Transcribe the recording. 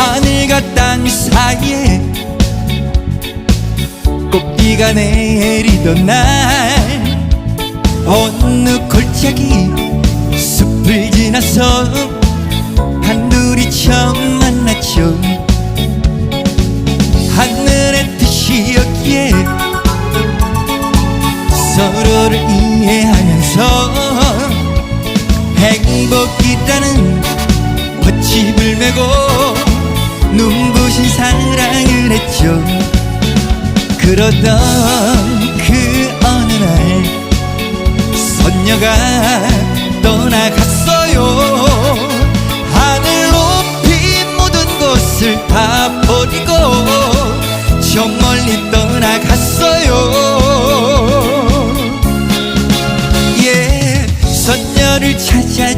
하늘과 땅 사이에 꽃비가 내리던 날. 어느 골짜기 숲을 지나서 한둘이 처음 만났죠. 하늘의 뜻이었기에 서로를 이해하면서 행복이라는 사랑을 했죠. 그러던 그 어느 날 선녀가 떠나갔어요. 하늘 높이 모든 것을 다 버리고 저 멀리 떠나갔어요. 예 선녀를 찾아